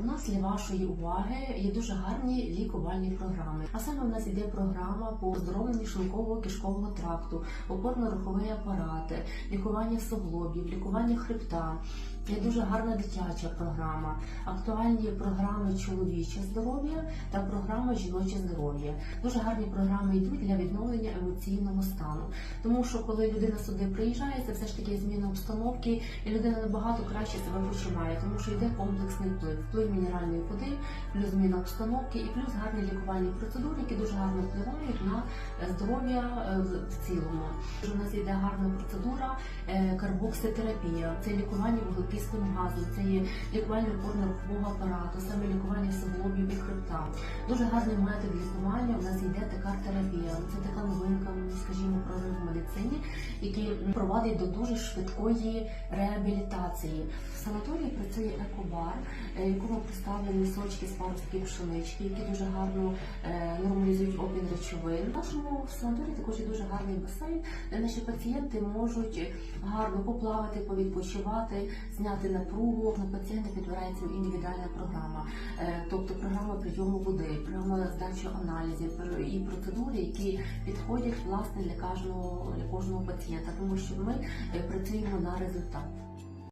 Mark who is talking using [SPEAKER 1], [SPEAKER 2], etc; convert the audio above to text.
[SPEAKER 1] У нас для вашої уваги є дуже гарні лікувальні програми. А саме у нас іде програма по оздоровленню шлункового кишкового тракту, опорно-руховий апарат, лікування суглобів, лікування хребта. Є дуже гарна дитяча програма, актуальні програми чоловіче здоров'я та програма жіноче здоров'я. Дуже гарні програми йдуть для відновлення емоційного стану. Тому що коли людина сюди приїжджає, це все ж таки зміна обстановки, і людина набагато краще себе почуває, тому що йде комплексний вплив мінеральної води, плюс зміна обстановки і плюс гарні лікувальні процедури, які дуже гарно впливають на е, здоров'я е, в- цілому. У нас йде гарна процедура е, карбокситерапія. Це лікування вуглекислим газом, це є лікування опорно-рухового апарату, саме лікування суглобів і хребта. Дуже гарний метод лікування. У нас йде терапія. Це така новинка, скажімо, прорив в медицині, який проводить до дуже швидкої реабілітації. В санаторії працює екобар, е, якому представлені сочки з паростків пшенички, які дуже гарно е, нормалізують обмін речовин. В нашому санаторії також є дуже гарний басейн, де наші пацієнти можуть гарно поплавати, повідпочивати, зняти напругу. На пацієнта підбирається індивідуальна програма, Е, тобто програма прийому води, програма здачі аналізів і процедури, які підходять власне для кожного для кожного пацієнта, тому що ми е, працюємо на результат.